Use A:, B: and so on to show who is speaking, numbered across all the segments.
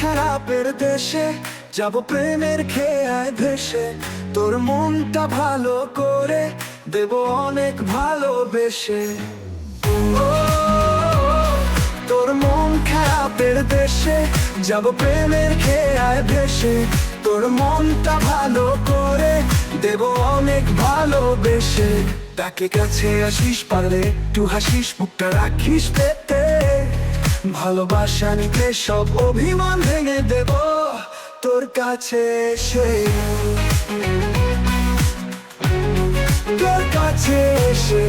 A: খারাপের দেশে যাব প্রেমের খেয়ায় ভেসে। তোর মনটা ভালো করে দেব অনেক ভালোবেসে। তোর মন খারাপের দেশে যাব প্রেমের খেয়ায় ভেসে। তোর মনটা ভালো করে দেব অনেক ভালোবেসে। তাকে কাছে আসিস পারলে, একটু হাসিস, মুখটা রাখিস পেতে। ভালোবাসা নিতে সব অভিমান ভেঙে দেব তোর কাছে এসে। তোর কাছে এসে।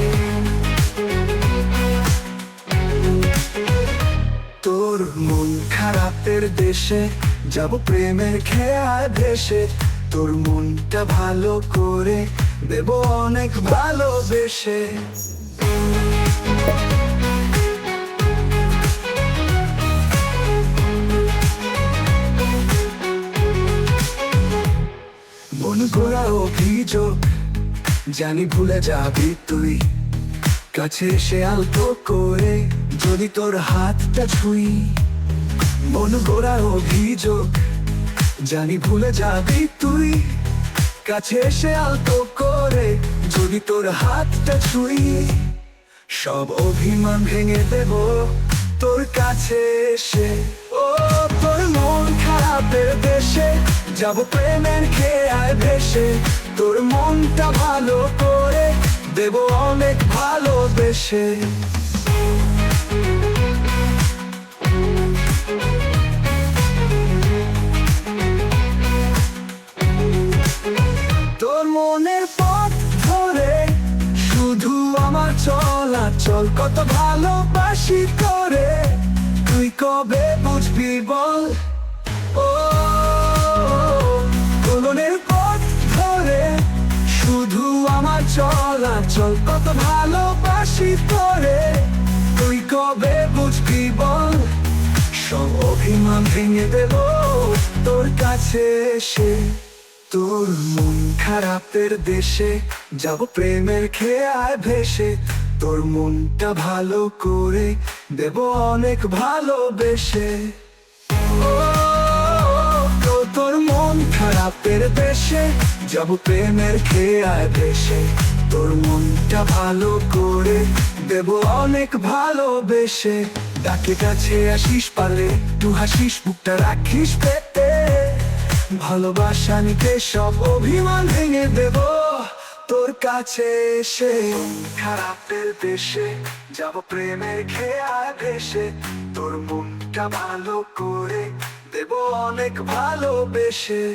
A: তোর মন খারাপের দেশে যাব প্রেমের খেয়ায় ভেসে। তোর মনটা ভালো করে দেব অনেক ভালোবেসে। গোড়া অভিযোগ, জানি ভুলে যাবি তুই। কাছে এসে আলতো করে যদি তোর হাতটা ছুই। মন গোড়া অভিযোগ, জানি ভুলে যাবি তুই। কাছে এসে আলতো করে যদি তোর হাতটা ছুই। সব অভিমান ভেঙে দেব তোর কাছে এসে। ও, তোর মন খারাপের দেশে যাব প্রেমের খেয়ায় ভেসে তোর মনটা ভালো করে দেব অনেক ভালোবেসে। তোর মনের পথ ধরে শুধু আমার চলাচল কত ভালোবাসি করে তুই কবে বুঝবি বল? চলাচল কত ভালোবাসি করে তুই কবে বুঝবি বল? সব অভিমান ভেঙে দেব তোর কাছে এসে। তোর মন খারাপের দেশে, যাব প্রেমের খেয়ায় ভেসে। তোর মনটা ভালো করে দেব অনেক ভালোবেসে। খারাপের দেশে, যাব প্রেমের খেয়ায় ভেসে। তোর মনটা ভালো করে দেব অনেক ভালোবেসে। ডাকে কাছে আসিস পালে তু হাসিস, বুকটা রাখিস পেতে। ভালোবাসা নিতে সব অভিমান ভেঙে দেব তোর কাছে এসে। খারাপের দেশে, যাব প্রেমের খেয়ায় ভেসে। তোর মনটা ভালো করে দেব অনেক ভালোবেসে।